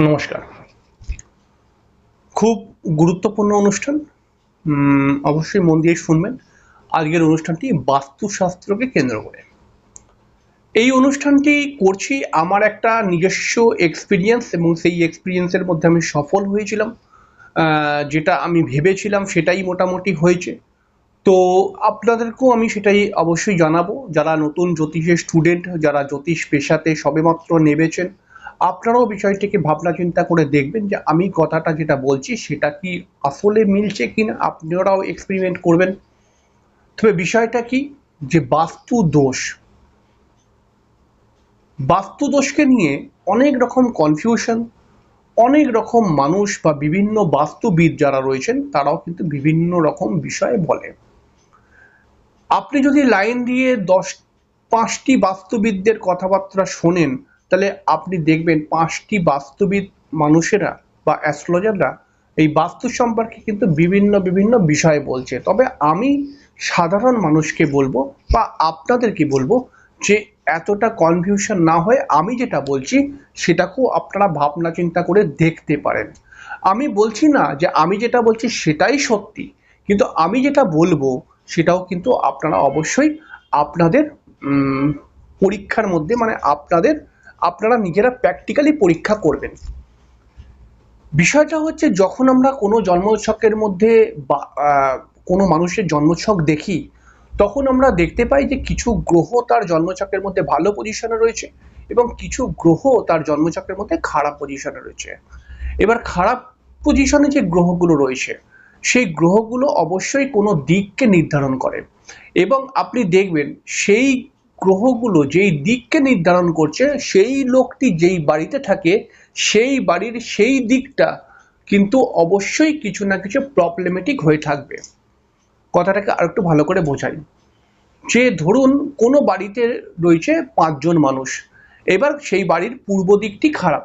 নমস্কার। খুব গুরুত্বপূর্ণ অনুষ্ঠান। অবশ্যই মন দিয়ে শুনবেন। আজকের অনুষ্ঠানটি বাস্তুশাস্ত্রকে কেন্দ্র করে। এই অনুষ্ঠানটি করছি আমার একটা নিজস্ব এক্সপিরিয়েন্স এবং সেই এক্সপিরিয়েন্সের মধ্যে আমি সফল হয়েছিলাম। যেটা আমি ভেবেছিলাম সেটাই মোটামুটি হয়েছে। তো আপনাদেরকেও আমি সেটাই অবশ্যই জানাব। যারা নতুন জ্যোতিষের স্টুডেন্ট যারা জ্যোতিষ পেশাতে সবেমাত্র নেমেছেন আপনারাও বিষয়টিকে ভাবনা চিন্তা করে দেখবেন যে আমি কথাটা যেটা বলছি, সেটা কি আসলে মিলছে কিনা? আপনারাও এক্সপেরিমেন্ট করবেন। তবে বিষয়টা কি? যে বাস্তু দোষ। বাস্তু দোষকে নিয়ে অনেক রকম কনফিউশন অনেক রকম মানুষ বা বিভিন্ন বাস্তুবিদ যারা রয়েছেন, তারাও কিন্তু বিভিন্ন রকম বিষয়ে বলে। আপনি যদি লাইন দিয়ে দশ, পাঁচটি বাস্তুবিদদের কথাবার্তা শোনেন তাহলে আপনি দেখবেন পাঁচটি বাস্তুবিদ মানুষেরা বা অ্যাস্ট্রোলজাররা এই বাস্তু সম্পর্কে কিন্তু বিভিন্ন বিভিন্ন বিষয় বলছে। তবে আমি সাধারণ মানুষকে বলব বা আপনাদেরকে বলব যে এতটা কনফিউশন না হয়ে আমি যেটা বলছি সেটাকেও আপনারা ভাবনা চিন্তা করে দেখতে পারেন। আমি বলছি না যে আমি যেটা বলছি সেটাই সত্যি, কিন্তু আমি যেটা বলব সেটাও কিন্তু আপনারা অবশ্যই আপনাদের পরীক্ষার মধ্যে মানে আপনাদের আপনারা নিজেরা প্র্যাকটিক্যালি পরীক্ষা করবেন। বিষয়টা হচ্ছে যখন আমরা কোনো জন্মছকের মধ্যে বা কোনো মানুষের জন্মছক দেখি, তখন আমরা দেখতে পাই যে কিছু গ্রহ তার জন্মছকের মধ্যে ভালো পজিশনে রয়েছে এবং কিছু গ্রহ তার জন্মছকের মধ্যে খারাপ পজিশনে রয়েছে। এবার খারাপ পজিশনে যে গ্রহগুলো রয়েছে, সেই গ্রহগুলো অবশ্যই কোনো দিককে নির্ধারণ করে এবং আপনি দেখবেন সেই গ্রহগুলো যেই দিককে নির্ধারণ করছে, সেই লোকটি যেই বাড়িতে থাকে, সেই বাড়ির সেই দিকটা কিন্তু অবশ্যই কিছু না কিছু প্রবলেমেটিক হয়ে থাকবে। কথাটাকে আরেকটু ভালো করে বোঝাই। যে ধরুন, কোনো বাড়িতে রয়েছে পাঁচজন মানুষ, এবার সেই বাড়ির পূর্ব দিকটি খারাপ।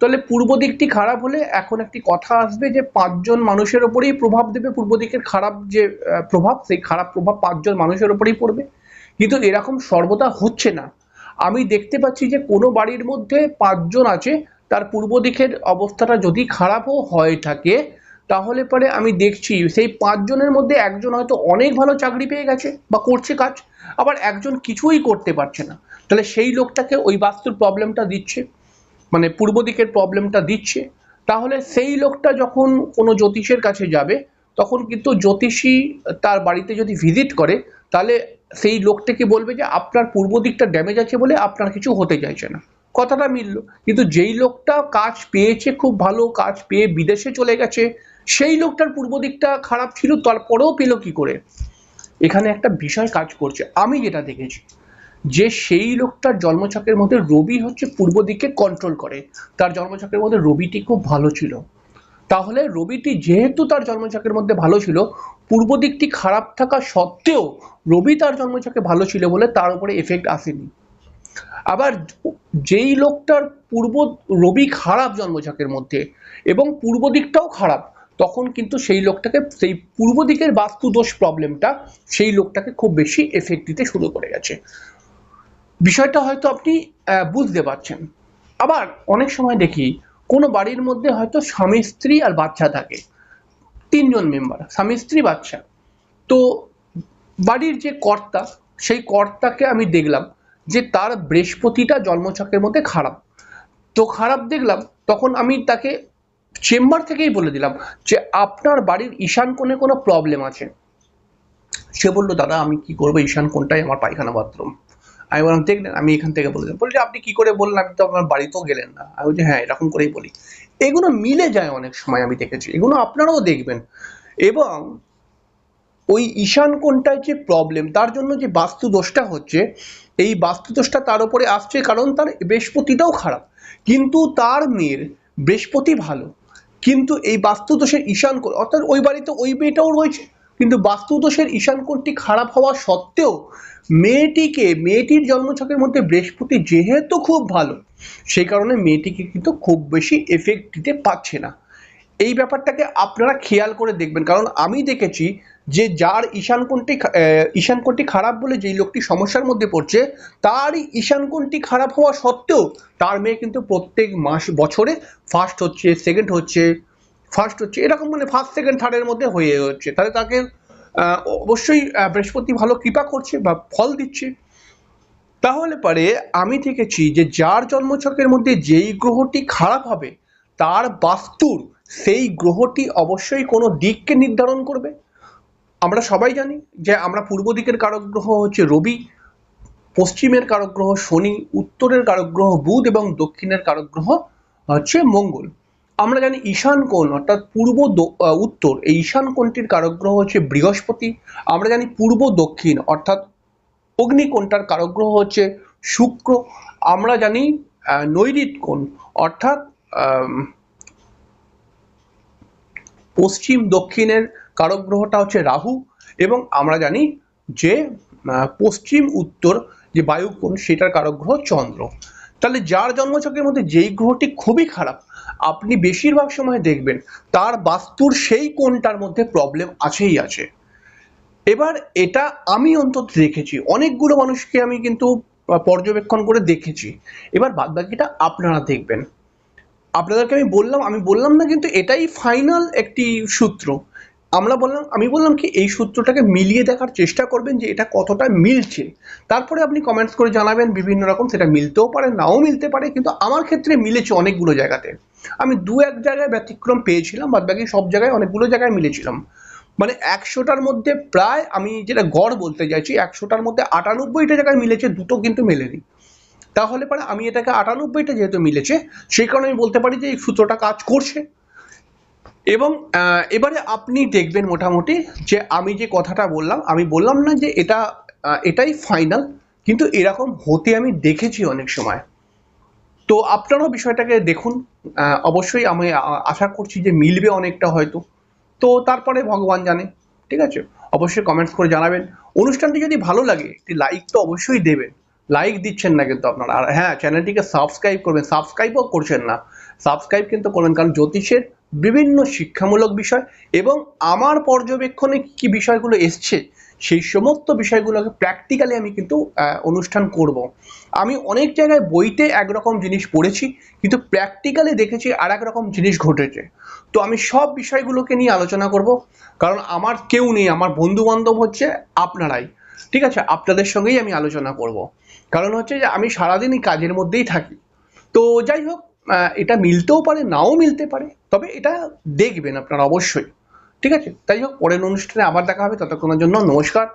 তাহলে পূর্ব দিকটি খারাপ হলে এখন একটি কথা আসবে যে পাঁচজন মানুষের ওপরেই প্রভাব দেবে পূর্ব দিকের খারাপ যে প্রভাব, সেই খারাপ প্রভাব পাঁচজন মানুষের ওপরেই পড়বে। কিন্তু এরকম সর্বদা হচ্ছে না। আমি দেখতে পাচ্ছি যে কোনো বাড়ির মধ্যে পাঁচজন আছে, তার পূর্ব দিকের অবস্থাটা যদি খারাপও হয়ে থাকে, তাহলে পরে আমি দেখছি সেই পাঁচজনের মধ্যে একজন হয়তো অনেক ভালো চাকরি পেয়ে গেছে বা করছে কাজ, আবার একজন কিছুই করতে পারছে না। তাহলে সেই লোকটাকে ওই বাস্তুর প্রবলেমটা দিচ্ছে মানে পূর্ব দিকের প্রবলেমটা দিচ্ছে, তাহলে সেই লোকটা যখন কোনো জ্যোতিষের কাছে যাবে, তখন কিন্তু জ্যোতিষী তার বাড়িতে যদি ভিজিট করে, তাহলে সেই লোকটাকে বলবে যে আপনার পূর্ব দিকটা ড্যামেজ আছে বলে আপনার কিছু হতে চাইছে না? কথাটা মিলল। কিন্তু যেই লোকটা কাজ পেয়েছে, খুব ভালো কাজ পেয়ে বিদেশে চলে গেছে, সেই লোকটার পূর্ব দিকটা খারাপ ছিল, তারপরেও পেল কি করে? এখানে একটা বিষয় কাজ করছে। আমি যেটা দেখেছি, যে সেই লোকটার জন্মছকের মধ্যে রবি হচ্ছে পূর্ব দিকে কন্ট্রোল করে। তার জন্মছকের মধ্যে রবিটি খুব ভালো ছিল। তাহলে রবিটি যেহেতু তার জন্মছকের মধ্যে ভালো ছিল পূর্ব দিকটি খারাপ থাকা সত্ত্বেও রবি তার জন্মছকে ভালো ছিল বলে তার উপরে এফেক্ট আসেনি। আবার যেই লোকটার পূর্ব রবি খারাপ জন্মছকের মধ্যে এবং পূর্ব দিকটাও খারাপ, তখন কিন্তু সেই লোকটাকে সেই পূর্ব দিকের বাস্তু দোষ প্রবলেমটা সেই লোকটাকে খুব বেশি এফেক্ট দিতে শুরু করে গেছে। বিষয়টা হয়তো আপনি বুঝতে পারছেন। আবার অনেক সময় দেখি কোনো বাড়ির মধ্যে হয়তো স্বামী, স্ত্রী আর বাচ্চা থাকে। তিনজন মেম্বার স্বামী, স্ত্রী, বাচ্চা। তো বাড়ির যে কর্তা, সেই কর্তাকে আমি দেখলাম যে তার বৃহস্পতিটা জন্মছকের মধ্যে খারাপ। তো খারাপ দেখলাম, তখন আমি তাকে চেম্বার থেকেই বলে দিলাম যে, আপনার বাড়ির ঈশান কোণে কোনো প্রবলেম আছে? সে বলল, দাদা, আমি কি করব? ঈশান কোণটাই আমার পায়খানা বাথরুম। আমি বললাম দেখলেন আমি এখান থেকে বলে দিলাম বলছি, আপনি কি করে বললেন? আপনি তো আপনার বাড়িতেও গেলেন না। আমি বলছি হ্যাঁ এরকম করেই বলি। এগুলো মিলে যায় অনেক সময়, আমি দেখেছি। এগুলো আপনারাও দেখবেন। এবং ওই ঈশান কোণটায় যে প্রবলেম তার জন্য যে বাস্তু দোষটা হচ্ছে, এই বাস্তু দোষটা তার উপরে আসছে কারণ তার বৃহস্পতিটাও খারাপ। কিন্তু তার মেয়ের বৃহস্পতি ভালো। কিন্তু এই বাস্তু দোষের ঈশান অর্থাৎ ওই বাড়িতে ওই মেয়েটাও রয়েছে কিন্তু বাস্তু দোষের ঈশান কোণটি খারাপ হওয়া সত্ত্বেও মেয়েটিকে মেয়েটির জন্মছকের মধ্যে বৃহস্পতি যেহেতু খুব ভালো সেই কারণে মেয়েটিকে কিন্তু খুব বেশি এফেক্ট দিতে পারছে না। এই ব্যাপারটাকে আপনারা খেয়াল করে দেখবেন কারণ আমি দেখেছি যে যার ঈশান কোণটি খা- আহ, ঈশান কোণটি খারাপ বলে যেই লোকটি সমস্যার মধ্যে পড়ছে তারই ঈশান কোণটি খারাপ হওয়া সত্ত্বেও তার মেয়ে কিন্তু প্রত্যেক মাস বছরে ফার্স্ট হচ্ছে সেকেন্ড হচ্ছে ফার্স্ট হচ্ছে, এরকম মানে ফার্স্ট সেকেন্ড থার্ডের মধ্যে হয়ে হচ্ছে তাহলে তাকে অবশ্যই বৃহস্পতি ভালো কৃপা করছে বা ফল দিচ্ছে। তাহলে পরে আমি দেখেছি যে যার জন্মছকের মধ্যে যেই গ্রহটি খারাপ হবে, তার বাস্তুর সেই গ্রহটি অবশ্যই কোনো দিককে নির্ধারণ করবে। আমরা সবাই জানি যে আমরা পূর্ব দিকের কারক গ্রহ হচ্ছে রবি, পশ্চিমের কারক গ্রহ শনি, উত্তরের কারক গ্রহ বুধ এবং দক্ষিণের কারক গ্রহ হচ্ছে মঙ্গল। আমরা জানি ঈশান কোণ, অর্থাৎ পূর্ব উত্তর। এই ঈশান কোণটির কারক গ্রহ হচ্ছে বৃহস্পতি। আমরা জানি পূর্ব দক্ষিণ, অর্থাৎ অগ্নিকোণটার কারক গ্রহ হচ্ছে শুক্র। আমরা জানি নৈরিত কোণ, অর্থাৎ পশ্চিম দক্ষিণের কারক গ্রহটা হচ্ছে রাহু। এবং আমরা জানি যে পশ্চিম উত্তর যে বায়ুকোণ, সেটার কারক গ্রহ চন্দ্র। তাহলে যার জন্মছকের মধ্যে যেই গ্রহটি খুবই খারাপ আপনি বেশিরভাগ সময় দেখবেন তার বাস্তুর সেই কোনটার মধ্যে প্রবলেম আছেই আছে। এবার এটা আমি অন্তত দেখেছি, অনেকগুলো মানুষকে আমি কিন্তু পর্যবেক্ষণ করে দেখেছি। এবার বাদবাকিটা আপনারা দেখবেন। আপনাদেরকে আমি বললাম আমি বললাম না কিন্তু এটাই ফাইনাল একটি সূত্র। আমরা বললাম, আমি বললাম কি, এই সূত্রটাকে মিলিয়ে দেখার চেষ্টা করবেন যে এটা কতটা মিলছে। তারপরে আপনি কমেন্টস করে জানাবেন, বিভিন্ন রকম, সেটা মিলতেও পারে, নাও মিলতে পারে, কিন্তু আমার ক্ষেত্রে মিলেছে অনেকগুলো জায়গাতে। আমি দু এক জায়গায় ব্যতিক্রম পেয়েছিলাম বাদ বাকি সব জায়গায় অনেকগুলো জায়গায় মিলেছিলাম। মানে একশোটার মধ্যে প্রায় আমি যেটা গড় বলতে চাইছি, একশোটার মধ্যে আটানব্বইটা জায়গায় মিলেছে, দুটো কিন্তু মেলেনি। তাহলে পরে আমি এটাকে আটানব্বইটা যেহেতু মিলেছে, সেই কারণে আমি বলতে পারি যে এই সূত্রটা কাজ করছে। এবং এবারে আপনি দেখবেন মোটামুটি যে আমি যে কথাটা বললাম, আমি বললাম না যে এটা এটাই ফাইনাল কিন্তু এরকম হতে আমি দেখেছি অনেক সময়। তো আপনারাও বিষয়টাকে দেখুন অবশ্যই আমি আশা করছি যে মিলবে অনেকটা হয়তো। তো তারপরে ভগবান জানে, ঠিক আছে? অবশ্যই কমেন্টস করে জানাবেন। অনুষ্ঠানটি যদি ভালো লাগে, একটি লাইক তো অবশ্যই দেবেন। লাইক দিচ্ছেন না কিন্তু আপনারা। আর হ্যাঁ চ্যানেলটিকে সাবস্ক্রাইব করবেন। সাবস্ক্রাইবও করছেন না। সাবস্ক্রাইব কিন্তু করবেন, কারণ জ্যোতিষের বিভিন্ন শিক্ষামূলক বিষয় এবং আমার পর্যবেক্ষণে কি বিষয়গুলো এসছে, সেই সমস্ত বিষয়গুলোকে প্র্যাকটিক্যালি আমি কিন্তু অনুষ্ঠান করব। আমি অনেক জায়গায় বইতে একরকম জিনিস পড়েছি, কিন্তু প্র্যাকটিক্যালি দেখেছি আর রকম জিনিস ঘটেছে। তো আমি সব বিষয়গুলোকে নিয়ে আলোচনা করব, কারণ আমার কেউ নেই, আমার বন্ধু বান্ধব হচ্ছে আপনারাই। ঠিক আছে? আপনাদের সঙ্গেই আমি আলোচনা করব। কারণ হচ্ছে যে আমি সারাদিনই কাজের মধ্যেই থাকি। তো যাই হোক এটা মিলতেও পারে, নাও মিলতে পারে। তবে এটা দেখবেন আপনারা অবশ্যই। ঠিক আছে? তাই হোক, পরের অনুষ্ঠানে আবার দেখা হবে। ততক্ষণের জন্য নমস্কার।